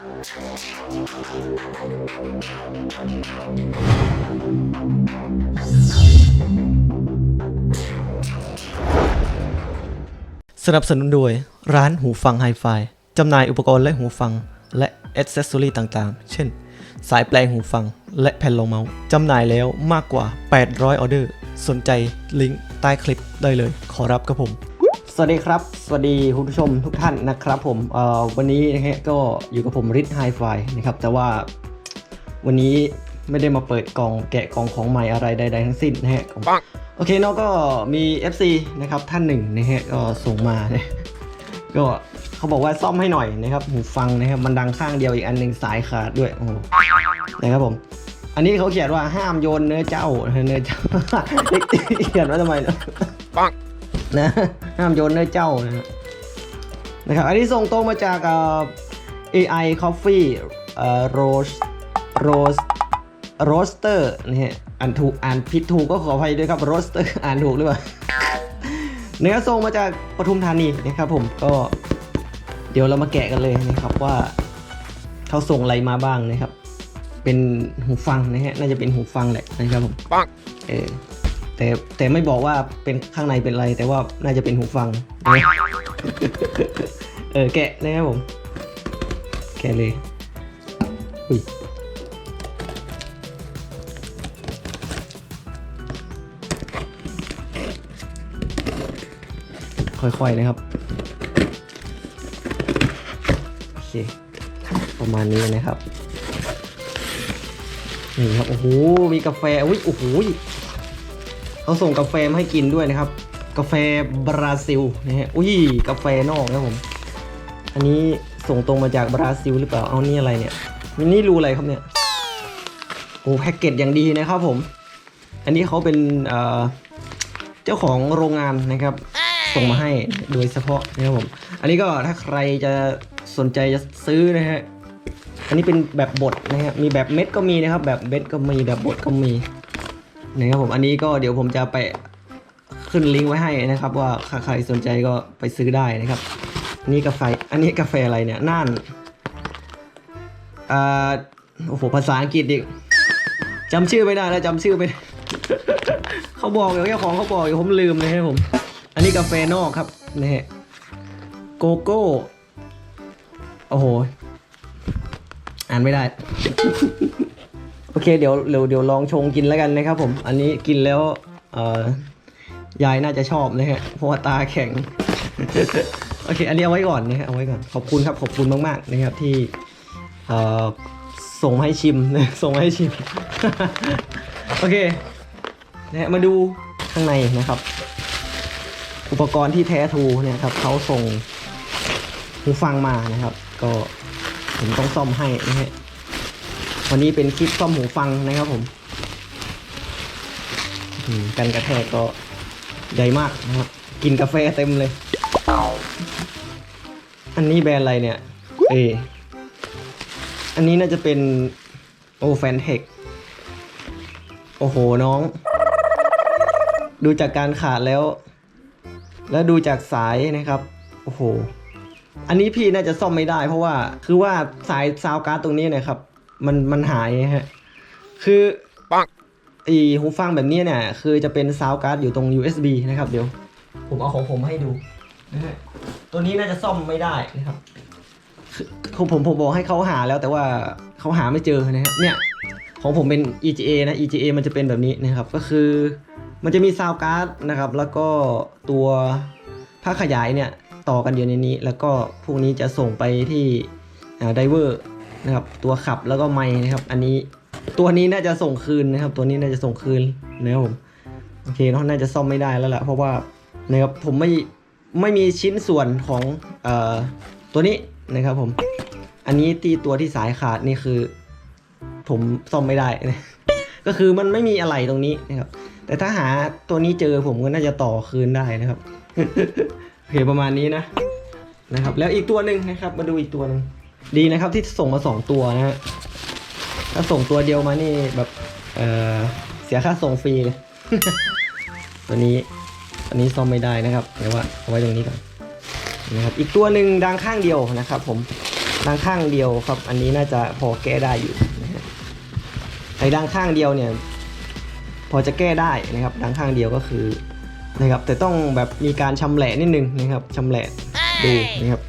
สนับสนุนโดยร้านหูฟังไฮไฟจำหน่ายอุปกรณ์และหูฟัง และอ c เซสซอรีต่างๆ เช่น สายแปลงหูฟัง และแผ่นรองเมาส์จำหน่ายแล้วมากกว่า 800 ออเดอร์ สนใจลิงก์ใต้คลิปได้เลย ขอรับครับผม สวัสดีครับ สวัสดีคุณผู้ชมทุกท่านนะครับผมเอ่อวันนี้นะฮะก็อยู่กับผมริทไฮไฟนะครับ แต่ว่าวันนี้ไม่ได้มาเปิดกล่องแกะกล่องของใหม่อะไรใดๆทั้งสิ้นนะฮะโอเคเนาะก็มี FC นะครับท่านหนึ่งนะฮะก็ส่งมาเนะก็เขาบอกว่าซ่อมให้หน่อยนะครับหูฟังนะครับมันดังข้างเดียวอีกอันหนึ่งสายขาดด้วยโอ้โหนะครับผมอันนี้เขาเขียนว่าห้ามโยนเนื้อเจ้านะเนื้อเจ้าเขียนว่าทำไมเนอะปัง นะห้ามโยนเนื้อเจ้านะฮะนะครับอันนี้ส่งตรงมาจากเอ่อ AI Coffee เอ่อ Rose Rose Roaster นะฮะอ่านถูกอ่านผิดถูกก็ขออภัยด้วยครับ Roaster อ่านถูกหรือเปล่าเนื้อส่งมาจากปทุมธานีนะครับผมก็เดี๋ยวเรามาแกะกันเลยนะครับว่าเขาส่งอะไรมาบ้างนะครับ เป็นหูฟังนะฮะน่าจะเป็นหูฟังแหละนะครับผมปังเออ แต่แต่ไม่บอกว่าเป็นข้างในเป็นอะไร แต่ว่าน่าจะเป็นหูฟัง เออแกะนะครับผม แกะเลยอุ้ยค่อยๆนะครับ โอเค ประมาณนี้นะครับ นี่ครับ โอ้โห มีกาแฟ อุ้ย โอ้โห เขาส่งกาแฟมาให้กินด้วยนะครับ กาแฟบราซิลนะฮะอุ้ยกาแฟนอกนะผม อันนี้ส่งตรงมาจากบราซิลหรือเปล่าเอานี่อะไรเนี่ยมินี่รูอะไรครับเนี่ยโอ้แพ็กเกจอย่างดีนะครับผม อันนี้เขาเป็นเจ้าของโรงงานนะครับ ส่งมาให้โดยเฉพาะนะครับผม อันนี้ก็ถ้าใครจะสนใจจะซื้อนะฮะอันนี้เป็นแบบบดนะครับมีแบบเม็ดก็มีนะครับ แบบเม็ดก็มีแบบบดก็มี นะครับผมอันนี้ก็เดี๋ยวผมจะไปขึ้นลิงก์ไว้ให้นะครับ ว่าใครสนใจก็ไปซื้อได้นะครับนนี้กาแฟอันนี้กาแฟอะไรเนี่ยน่านอ่าโอ้โหภาษาอังกฤษอีกจำชื่อไม่ได้แล้วจำชื่อไม่ได้เขาบอกอยู่เจ้าของเขาบอกอยู่ผมลืมเลยครับผม อันนี้กาแฟนอกครับนะฮะโกโก้โอ้โห อ่านไม่ได้ โอเคเดี๋ยวเดี๋ยวเดี๋ยวลองชงกินแล้วกันนะครับผม อันนี้กินแล้วเอ่อยายน่าจะชอบนะฮะเพราะว่าตาแข็ง โอเค อันนี้เอาไว้ก่อนนะฮะเอาไว้ก่อนขอบคุณครับขอบคุณมากๆนะครับที่เอ่อส่งให้ชิมนะส่งให้ชิม โอเคนะฮะมาดูข้างในนะครับ อุปกรณ์ที่แท้ทูเนี่ยครับเขาส่งหูฟังมานะครับ ก็ผมต้องซ่อมให้นะฮะ วันนี้เป็นคลิปซ่อมหูฟังนะครับผมกันกระแทกก็ใหญ่มากนะครับกินกาแฟเต็มเลย อันนี้แบรนด์อะไรเนี่ย เอ อันนี้น่าจะเป็น โอแฟนเทค โอ้โหน้อง ดูจากการขาดแล้ว แล้วดูจากสายนะครับ โอ้โห อันนี้พี่น่าจะซ่อมไม่ได้เพราะว่า คือว่าสายซาวการ์ดตรงนี้นะครับ มันมันหายฮะ คือปังไอหูฟังแบบนี้เนี่ย คือจะเป็นซาวการ์ดอยู่ตรง USB นะครับ เดี๋ยว ผมเอาของผมให้ดูนะฮะตัวนี้น่าจะซ่อมไม่ได้นะครับคือผมผมบอกให้เขาหาแล้วแต่ว่าเขาหาไม่เจอนะครับเนี่ยของผมเป็น EGA นะ EGA มันจะเป็นแบบนี้นะครับ ก็คือ มันจะมีซาวการ์ดนะครับ แล้วก็ตัวผ้าขยายเนี่ยต่อกันอยู่ในนี้ แล้วก็พวกนี้จะส่งไปที่ไดเวอร์ นะครับ ตัวขับแล้วก็ไมค์นะครับ อันนี้ตัวนี้น่าจะส่งคืนนะครับ ตัวนี้น่าจะส่งคืนนะครับผมโอเคเนาะน่าจะซ่อมไม่ได้แล้วแหละเพราะว่านะครับผมไม่ไม่มีชิ้นส่วนของเอ่อตัวนี้นะครับผม อันนี้ที่ตัวที่สายขาดนี่คือ ผมซ่อมไม่ได้ก็คือมันไม่มีอะไรตรงนี้นะครับ แต่ถ้าหาตัวนี้เจอผมก็น่าจะต่อคืนได้นะครับโอเคประมาณนี้นะนะครับ แล้วอีกตัวหนึ่งนะครับ มาดูอีกตัวหนึ่ง ดีนะครับที่ส่งมาสองตัวนะฮะถ้าส่งตัวเดียวมานี่แบบเออเสียค่าส่งฟรีเลยตัวนี้อันนี้ซ่อมไม่ได้นะครับเดี๋ยวว่าเอาไว้ตรงนี้ก่อนนะครับอีกตัวหนึ่งดังข้างเดียวนะครับ ผมดังข้างเดียวครับ อันนี้น่าจะพอแก้ได้อยู่นะฮะไอ้ดังข้างเดียวเนี่ย พอจะแก้ได้นะครับ ดังข้างเดียวก็คือนะครับแต่ต้องแบบมีการชำแหละนิดนึงนะครับชำแหละดูนะครับ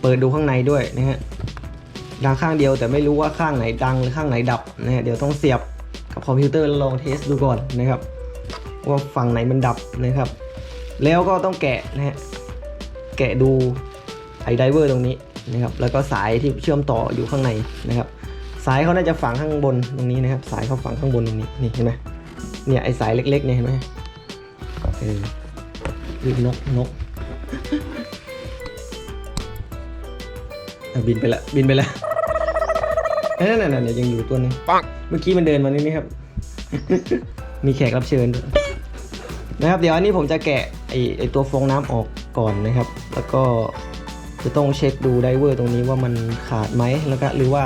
เปิดดูข้างในด้วยนะฮะ ดังข้างเดียวแต่ไม่รู้ว่าข้างไหนดังหรือข้างไหนดับนะฮะเดี๋ยวต้องเสียบกับคอมพิวเตอร์ลองเทสดูก่อนนะครับว่าฝั่งไหนมันดับนะครับ แล้วก็ต้องแกะนะฮะแกะดูไอไดเวอร์ตรงนี้นะครับแล้วก็สายที่เชื่อมต่ออยู่ข้างในนะครับ สายเขาน่าจะฝังข้างบนตรงนี้นะครับ สายเขาฝังข้างบนตรงนี้นี่เห็นไหมเนี่ยไอสายเล็กๆเนี่ยเห็นไหมเออบินนกนกบินไปละบินไปละ เอ้ยนั่นน่ะเนี่ยยังอยู่ตัวหนึงปังเมื่อกี้มันเดินมานี่นี่ครับ มีแขกรับเชิญด้วยนะครับเดี๋ยวอันนี้ผมจะแกะไอไอตัวฟองน้ำออกก่อนนะครับ แล้วก็จะต้องเช็คดูไดเวอร์ตรงนี้ว่ามันขาดไหมแล้วก็หรือว่า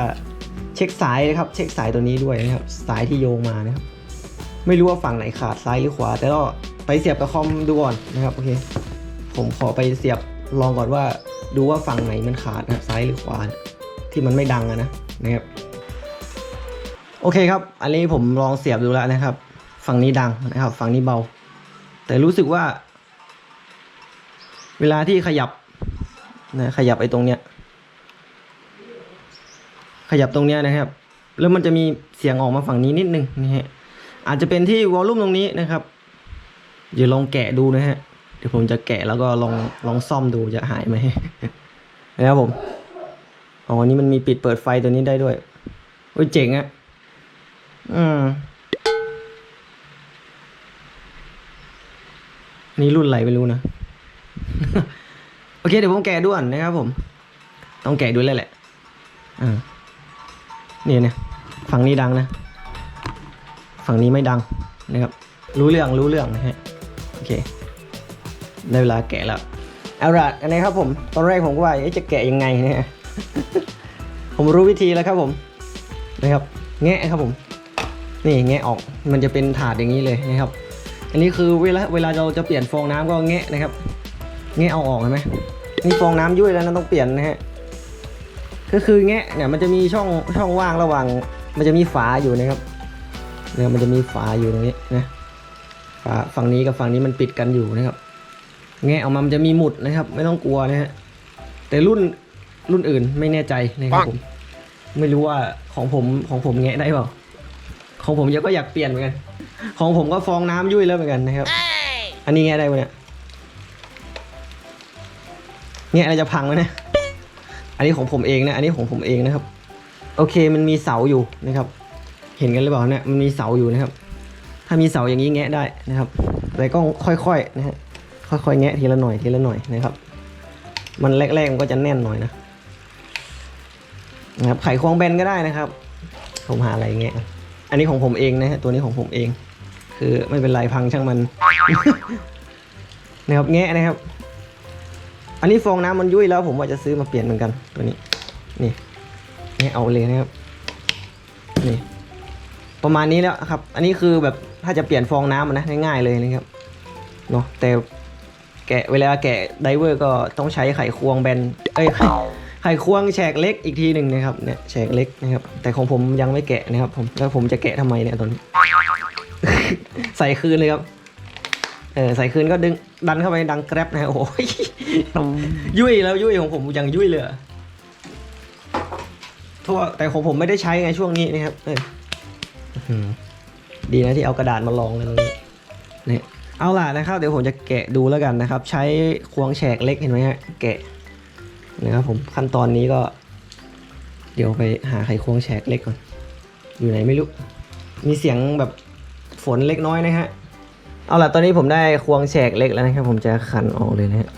เช็คสายนะครับ เช็คสายตัวนี้ด้วยนะครับ สายที่โยงมานะครับ ไม่รู้ว่าฝั่งไหนขาดซ้ายหรือขวา แต่ก็ไปเสียบกับคอมดูก่อนนะครับโอเค ผมขอไปเสียบลองก่อนว่า ดูว่าฝั่งไหนมันขาดนะครับซ้ายหรือขวาที่มันไม่ดังอะนะนะครับ โอเคครับ อันนี้ผมลองเสียบดูแล้วนะครับ ฝั่งนี้ดังนะครับ ฝั่งนี้เบา แต่รู้สึกว่า เวลาที่ขยับนะขยับไอ้ตรงเนี้ย ขยับตรงเนี้ยนะครับ แล้วมันจะมีเสียงออกมาฝั่งนี้นิดนึงนะฮะ อาจจะเป็นที่วอลลุ่มตรงนี้นะครับ เดี๋ยวลองแกะดูนะฮะ เดี๋ยวผมจะแกะแล้วก็ลองลองซ่อมดูจะหายไหมนะครับผม อ๋อ นี่มันมีปิดเปิดไฟตัวนี้ได้ด้วย โอ้ยเจ๋งอะ อืมนี่รุ่นอะไรไม่รู้นะ โอเค เดี๋ยวผมแกะด้วนนะครับผม ต้องแกะด้วยเลยแหละอ่านี่นะฝั่งนี้ดังนะ ฝั่งนี้ไม่ดังนะครับ รู้เรื่องรู้เรื่องนะฮะ โอเค ได้เวลาแกะแล้วเอาละอันนี้ครับผม ตอนแรกผมก็ว่าจะแกะยังไงเนี่ย ผมรู้วิธีแล้วครับผม นะครับ แงะครับผม นี่แงะออกมันจะเป็นถาดอย่างนี้เลยนะครับ อันนี้คือเวลาเวลาเราจะเปลี่ยนฟองน้ำก็แงะนะครับแงะเอาออกเห็นไหมนี่ฟองน้ำยุ่ยแล้วนะต้องเปลี่ยนนะฮะก็คือแงะเนี่ยมันจะมีช่องช่องว่างระหว่าง มันจะมีฝาอยู่นะครับเนี่ยมันจะมีฝาอยู่ตรงนี้นะฝาฝั่งนี้กับฝั่งนี้มันปิดกันอยู่นะครับ แงะออกมามันจะมีหมุดนะครับ ไม่ต้องกลัวนะฮะแต่รุ่นรุ่นอื่นไม่แน่ใจนะครับผมไม่รู้ว่าของผมของผมแงะได้เปล่า ของผมยังก็อยากเปลี่ยนเหมือนกัน ของผมก็ฟองน้ำยุ่ยแล้วเหมือนกันนะครับ อันนี้แงได้ปะเนี่ยแงะอะไรจะพังไหมเนี่ยอันนี้ของผมเองนะ อันนี้ของผมเองนะครับ โอเคมันมีเสาอยู่นะครับ เห็นกันหรือเปล่าเนี่ย มันมีเสาอยู่นะครับ ถ้ามีเสาอย่างนี้แงะได้นะครับ แต่ก็ค่อยๆนะฮะ ค่อยๆแงะทีละหน่อยทีละหน่อยนะครับ มันแรกๆมันก็จะแน่นหน่อยนะนะครับไขควงแบนก็ได้นะครับ ผมหาอะไรแงะ อันนี้ของผมเองนะฮะตัวนี้ของผมเอง คือไม่เป็นไรพังช่างมันนะครับแงะนะครับ อันนี้ฟองน้ำมันยุ่ยแล้ว ผมว่าจะซื้อมาเปลี่ยนเหมือนกัน ตัวนี้ นี่แงะเอาเลยนะครับนี่ประมาณนี้แล้วครับ อันนี้คือแบบถ้าจะเปลี่ยนฟองน้ำนะง่ายๆเลยนะครับเนาะแต่แกะเวลาแกะไดเวอร์ก็ต้องใช้ไขควงแบนเอ้ย ไขไขควงแฉกเล็กอีกทีหนึ่งนะครับเนี่ยแฉกเล็กนะครับ แต่ของผมยังไม่แกะนะครับผมแล้วผมจะแกะทำไมเนี่ยตอนนี้ ใส่คืนเลยครับเออใส่คืนก็ดึงดันเข้าไปดังแกร็บนะฮะโอ้ยยุ่ยแล้วยุ่ยของผมยังยุ่ยเลยอทั่วแต่ของผมไม่ได้ใช้ไงช่วงนี้นะครับเออดีนะที่เอากระดาษมาลองเลยตรงนี้นี่เอาล่ะนะครับ เดี๋ยวผมจะแกะดูแล้วกันนะครับ ใช้ควงแฉกเล็กเห็นไหมฮะแกะ นะครับผมขั้นตอนนี้ก็ เดี๋ยวไปหาไขควงแฉกเล็กก่อน อยู่ไหนไม่รู้ มีเสียงแบบฝนเล็กน้อยนะฮะ เอาล่ะตอนนี้ผมได้ควงแฉกเล็กแล้วนะครับ ผมจะขันออกเลยนะฮะ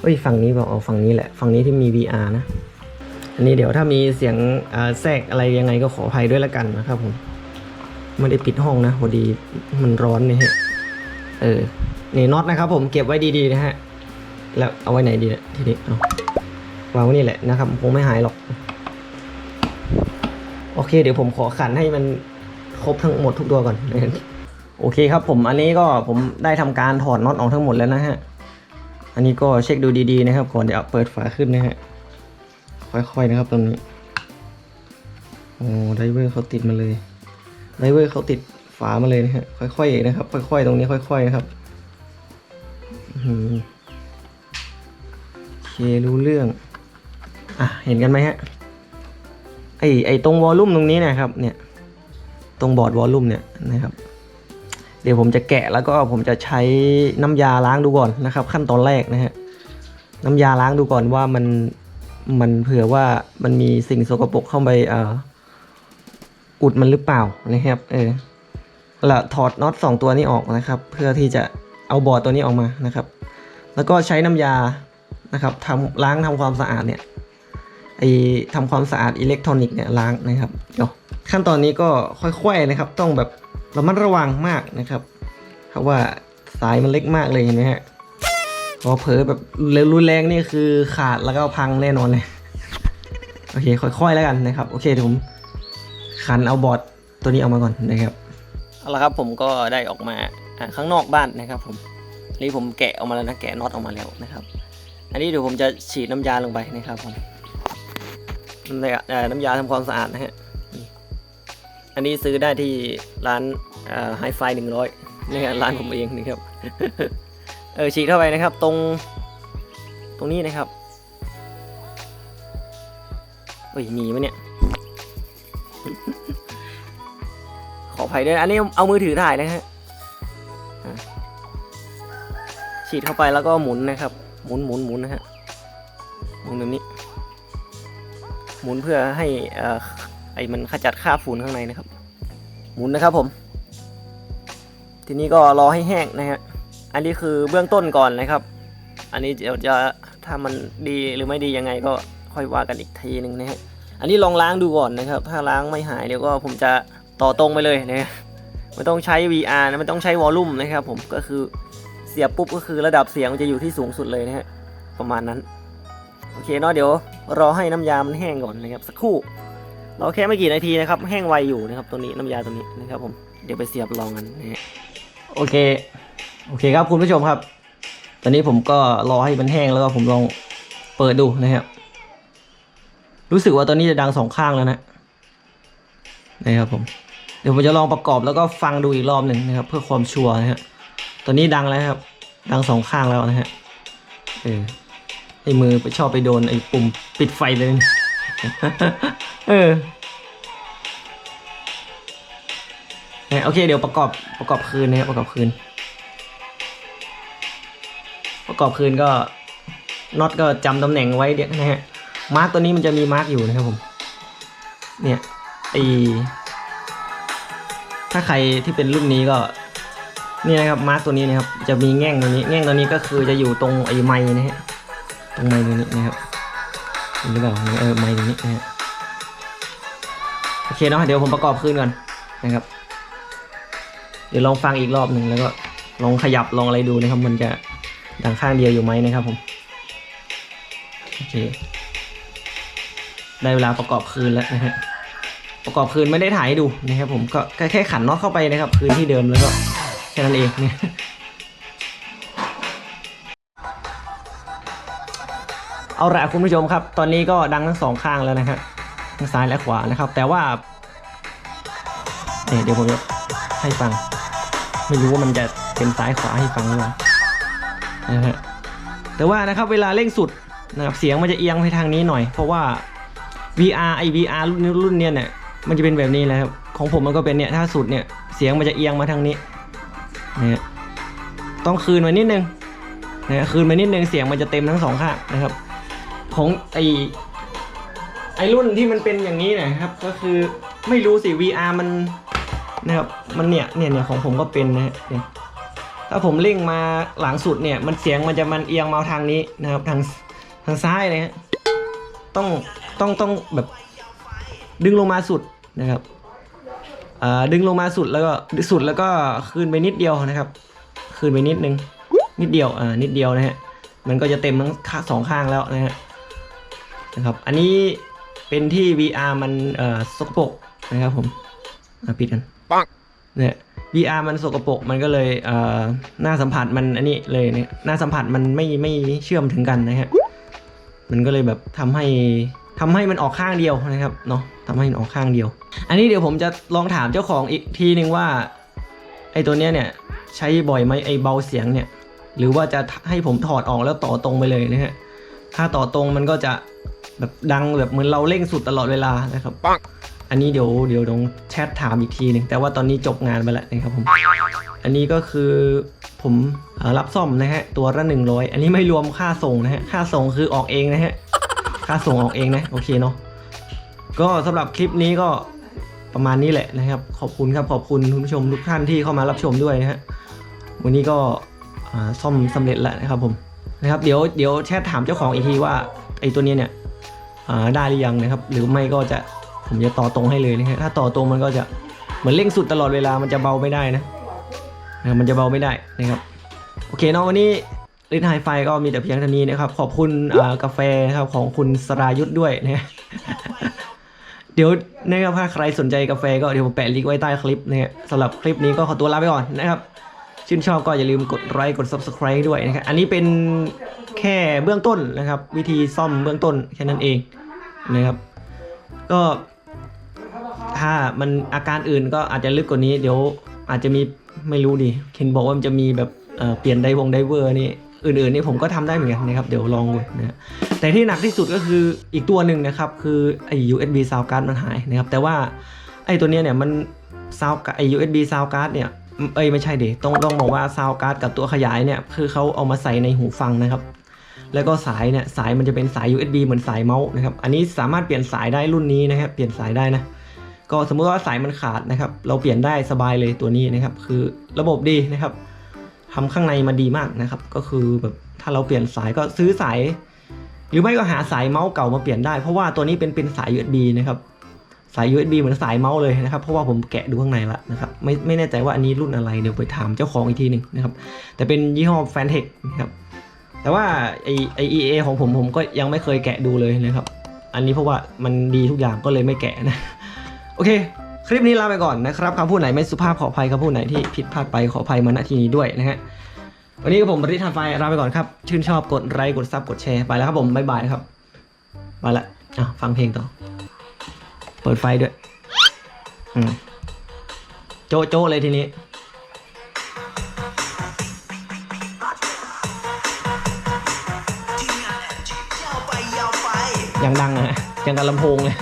เฮ้ยฝั่งนี้บอกเอาฝั่งนี้แหละ ฝั่งนี้ที่มี VR นะ อันนี้เดี๋ยวถ้ามีเสียงแทรกอะไรยังไงก็ขออภัยด้วยละกันนะครับผมไม่ได้ปิดห้องนะพอดีมันร้อนนี่ฮะ เออ นี่น็อตนะครับผมเก็บไว้ดีๆนะฮะ แล้วเอาไว้ไหนดีนี่ยทีนี้เอา วางไว้นี่แหละนะครับคงไม่หายหรอก โอเค เดี๋ยวผมขอขันให้มันครบทั้งหมดทุกตัวก่อนโอเคครับผมอันนี้ก็ผมได้ทำการถอดน็อตออกทั้งหมดแล้วนะฮะ อันนี้ก็เช็คดูดีๆนะครับก่อนจะเอาเปิดฝาขึ้นนะฮะ ค่อยๆนะครับตรงนี้ โอ้ไดเวอร์เขาติดมาเลยไดเวอร์เขาติดฝามาเลยนะฮะ ค่อยๆนะครับ ค่อยๆ ตรงนี้ค่อยๆนะครับอื้อหือโอเครู้เรื่อง อะเห็นกันไหมฮะไอไอตรงวอลลุ่มตรงนี้นะครับ เนี่ย ตรงบอร์ดวอลลุ่มเนี่ยนะครับ เดี๋ยวผมจะแกะแล้วก็ผมจะใช้น้ำยาล้างดูก่อนนะครับ ขั้นตอนแรกนะฮะน้ำยาล้างดูก่อนว่ามันมันเผื่อว่ามันมีสิ่งสกปรกเข้าไปเอ่ออุดมันหรือเปล่านะครับ เออล้วถอดน็อตสองตัวนี้ออกนะครับ เพื่อที่จะเอาบอร์ดตัวนี้ออกมานะครับ แล้วก็ใช้น้ำยานะครับทำล้างทำความสะอาดเนี่ย ไอทำความสะอาดอิเล็กทรอนิกส์เนี่ยล้างนะครับเดี๋ยวขั้นตอนนี้ก็ค่อยๆนะครับ ต้องแบบระมัดระวังมากนะครับ เพราะว่าสายมันเล็กมากเลยเห็นไหมฮะพอเผลอแบบรุนแรงนี่คือขาดแล้วก็พังแน่นอนเลยโอเค ค่อยๆแล้วกันนะครับ โอเคเดี๋ยวผมขันเอาบอร์ดตัวนี้ออกมาก่อนนะครับเอาละครับผมก็ได้ออกมาข้างนอกบ้านนะครับ ผมนนี้ผมแกะออกมาแล้วนะแกะน็อตออกมาแล้วนะครับ อันนี้เดี๋ยวผมจะฉีดน้ำยาลงไปนะครับผม น้ำยาเอ่อน้ำยาทำความสะอาดนะฮะ อันนี้ซื้อได้ที่ร้านไฮไฟหนึ่งร้อยนี่ฮะร้านผมเองนะครับ เออฉีดเข้าไปนะครับ ตรง ตรงนี้นะครับเอ้ยมีไหมเนี่ย ขออภัยด้วย อันนี้เอามือถือถ่ายนะฮะอะฉีดเข้าไปแล้วก็หมุนนะครับ หมุนหมุนหมุนนะฮะหมุนแบบนี้ หมุนเพื่อให้อ่ไอ้มันขจัดคราบฝุ่นข้างในนะครับ หมุนนะครับผม ทีนี้ก็รอให้แห้งนะฮะอันนี้คือเบื้องต้นก่อนนะครับ อันนี้เดี๋ยวจะถ้ามันดีหรือไม่ดียังไงก็ค่อยว่ากันอีกทีหนึ่งนะฮะอันนี้ลองล้างดูก่อนนะครับ ถ้าล้างไม่หายเดี๋ยวก็ผมจะต่อตรงไปเลยนะฮะไม่ต้องใช้ VR นะไม่ต้องใช้วอลลุ่มนะครับผมก็คือเสียบปุ๊บก็คือระดับเสียงมันจะอยู่ที่สูงสุดเลยนะฮะประมาณนั้น เคเนาะเดี๋ยวรอให้น้ำยามันแห้งก่อนนะครับสักครู่รอแค่ไม่กี่นาทีนะครับแห้งไวอยู่นะครับตัวนี้น้ำยาตัวนี้นะครับผมเดี๋ยวไปเสียบลองกันนะฮะโอเคโอเคครับคุณผู้ชมครับ ตอนนี้ผมก็รอให้มันแห้งแล้วก็ผมลองเปิดดูนะครับรู้สึกว่าตอนนี้จะดังสองข้างแล้วนะนะครับผมเดี๋ยวผมจะลองประกอบแล้วก็ฟังดูอีกรอบหนึ่งนะครับ เพื่อความชัวร์นะฮะตอนนี้ดังแล้วครับ ดังสองข้างแล้วนะฮะเออ ไอ้มือไปชอบไปโดนไอ้ปุ่มปิดไฟเลย เออเนี่ยโอเค เดี๋ยวประกอบประกอบคืนนะครับประกอบคืน ประกอบคืนก็น็อตก็จำตำแหน่งไว้เดี๋ยวนะฮะมาร์กตัวนี้มันจะมีมาร์กอยู่นะครับผม เนี่ยไอถ้าใครที่เป็นรุ่นนี้ก็นี่นะครับมาร์กตัวนี้นะครับจะมีแง่งตัวนี้ แง่งตัวนี้ก็คือจะอยู่ตรงไอไม้นะฮะ ตรงไม้ตัวนี้นะครับเห็นหรือเปล่าเออไม้ตัวนี้นะฮะโอเคเนาะเดี๋ยวผมประกอบคืนก่อนนะครับ เดี๋ยวลองฟังอีกรอบหนึ่งแล้วก็ลองขยับลองอะไรดูนะครับ มันจะดังข้างเดียวอยู่ไหมนะครับผมโอเคได้เวลาประกอบคืนแล้วนะฮะประกอบคืนไม่ได้ถ่ายให้ดูนะครับผมก็แค่แค่ขันน็อตเข้าไปนะครับ คืนที่เดิมแล้วก็แค่นั้นเองเนี่ย เอาละคุณผู้ชมครับ ตอนนี้ก็ดังทั้งสองข้างแล้วนะฮะทั้งซ้ายและขวานะครับ แต่ว่าเนี่ยเดี๋ยวผมจะให้ฟัง ไม่รู้ว่ามันจะเป็นซ้ายขวาให้ฟังหรือเปล่านะฮะแต่ว่านะครับเวลาเร่งสุดนะครับเสียงมันจะเอียงไปทางนี้หน่อย เพราะว่า VR ไอ VR รุ่นนี้รุ่นเนี้ยเนี่ยมันจะเป็นแบบนี้แหละครับของผมมันก็เป็นเนี่ยถ้าสุดเนี่ยเสียงมันจะเอียงมาทางนี้นะต้องคืนมานิดนึงนะคืนมานิดนึงเสียงมันจะเต็มทั้งสองข้างนะครับ ของไอไอรุ่นที่มันเป็นอย่างนี้นะครับ ก็คือไม่รู้สิ VR มันนะครับมันเนี่ยเนี่ยเนี่ยของผมก็เป็นนะฮะเนี่ยถ้าผมเร่งมาหลังสุดเนี่ย มันเสียงมันจะมันเอียงมาทางนี้นะครับ ทางทางซ้ายเลยฮะต้องต้องต้องแบบดึงลงมาสุดนะครับดึงลงมาสุดแล้วก็สุดแล้วก็คืนไปนิดเดียวนะครับ คืนไปนิดนึงนิดเดียวอ่านิดเดียวนะฮะมันก็จะเต็มทั้งสองข้างแล้วนะฮะ นะครับ อันนี้เป็นที่ VR มันเอ่อสกปรกนะครับผมอะปิดกันปังเนี่ย VR มันสกปรกมันก็เลยเอ่อหน้าสัมผัสมันอันนี้เลยเนี่ยหน้าสัมผัสมันไม่ไม่เชื่อมถึงกันนะฮะมันก็เลยแบบทำให้ทำให้มันออกข้างเดียวนะครับเนาะทำให้มันออกข้างเดียว อันนี้เดี๋ยวผมจะลองถามเจ้าของอีกทีนึงว่าไอ้ตัวเนี้ยเนี่ยใช้บ่อยไหมไอ้เบาเสียงเนี่ย หรือว่าจะให้ผมถอดออกแล้วต่อตรงไปเลยนะฮะถ้าต่อตรงมันก็จะ แบบดังแบบเหมือนเราเร่งสุดตลอดเวลานะครับปังอันนี้เดี๋ยวเดี๋ยวลองแชทถามอีกทีหนึ่งแต่ว่าตอนนี้จบงานไปแล้วนะครับผม อันนี้ก็คือผมเอ่อรับซ่อมนะฮะตัวละหนึ่งร้อยอันนี้ไม่รวมค่าส่งนะฮะค่าส่งคือออกเองนะฮะค่าส่งออกเองนะโอเคเนาะก็สำหรับคลิปนี้ก็ประมาณนี้แหละนะครับ ขอบคุณครับขอบคุณคุณผู้ชมทุกท่านที่เข้ามารับชมด้วยนะฮะวันนี้ก็อ่าซ่อมสำเร็จแล้วนะครับผมนะครับเดี๋ยวเดี๋ยวแชทถามเจ้าของอีกทีว่าไอ้ตัวเนี้ยเนี่ยอ่า ได้หรือยังนะครับ หรือไม่ก็จะผมจะต่อตรงให้เลยนะฮะถ้าต่อตรงมันก็จะเหมือนเร่งสุดตลอดเวลามันจะเบาไม่ได้นะนะมันจะเบาไม่ได้นะครับ โอเคเนาะวันนี้ลิทไฮไฟก็มีแต่เพียงเท่านี้นะครับ ขอบคุณกาแฟนะครับของคุณสรายุทธด้วยนะเดี๋ยวนะครับถ้าใครสนใจกาแฟก็เดี๋ยวผมแปะลิงก์ไว้ใต้คลิปนะฮะสำหรับคลิปนี้ก็ขอตัวลาไปก่อนนะครับ ชื่นชอบก็อย่าลืมกดไลค์กด subscribe ด้วยนะครับ อันนี้เป็นแค่เบื้องต้นนะครับ วิธีซ่อมเบื้องต้นแค่นั้นเองนะครับ ก็ถ้ามันอาการอื่นก็อาจจะลึกกว่านี้ เดี๋ยวอาจจะมีไม่รู้ดิเคนบอกว่ามันจะมีแบบเเปลี่ยนไดวงไดเวอร์นี่อื่นๆนี่ผมก็ทำได้เหมือนกันนะครับ เดี๋ยวลองดูนะฮะแต่ที่หนักที่สุดก็คืออีกตัวหนึ่งนะครับ คือไอ้ USB sound card มันหายนะครับ แต่ว่าไอ้ตัวเนี้ยเนี่ยมัน sound ไอ้ USB sound card เนี่ย เอ้ยไม่ใช่ดิต้องต้องบอกว่า sound card กับตัวขยายเนี่ยคือเขาเอามาใส่ในหูฟังนะครับ แล้วก็สายเนี่ยสายมันจะเป็นสาย USB เหมือนสายเมาส์นะครับ อันนี้สามารถเปลี่ยนสายได้รุ่นนี้นะครับ เปลี่ยนสายได้นะ ก็สมมุติว่าสายมันขาดนะครับ เราเปลี่ยนได้สบายเลยตัวนี้นะครับ คือระบบดีนะครับทำข้างในมาดีมากนะครับ ก็คือแบบถ้าเราเปลี่ยนสายก็ซื้อสาย หรือไม่ก็หาสายเมาส์เก่ามาเปลี่ยนได้ เพราะว่าตัวนี้เป็นเป็นสาย USB นะครับ สาย USB เหมือนสายเมาส์เลยนะครับ เพราะว่าผมแกะดูข้างในละนะครับ ไม่ไม่แน่ใจว่าอันนี้รุ่นอะไร เดี๋ยวไปถามเจ้าของอีกทีหนึ่งนะครับ แต่เป็นยี่ห้อแฟนเทคนะครับ แต่ว่าไอไอเอของผมผมก็ยังไม่เคยแกะดูเลยนะครับ อันนี้เพราะว่ามันดีทุกอย่างก็เลยไม่แกะนะ โอเค คลิปนี้ลาไปก่อนนะครับคำพูดไหนไม่สุภาพขออภัยคำพูดไหนที่ผิดพลาดไปขออภัยมาณที่นี้ด้วยนะฮะ วันนี้ก็ผมบริษัทไฟลาไปก่อนครับ ชื่นชอบกดไลค์กดซับกดแชร์ไปแล้วครับผมบ๊ายบายครับ ไปละอะฟังเพลงต่อ เปิดไฟด้วย อืมโจะโจะเลยทีนี้ อย่างดังอะยังกับลำโพงเลย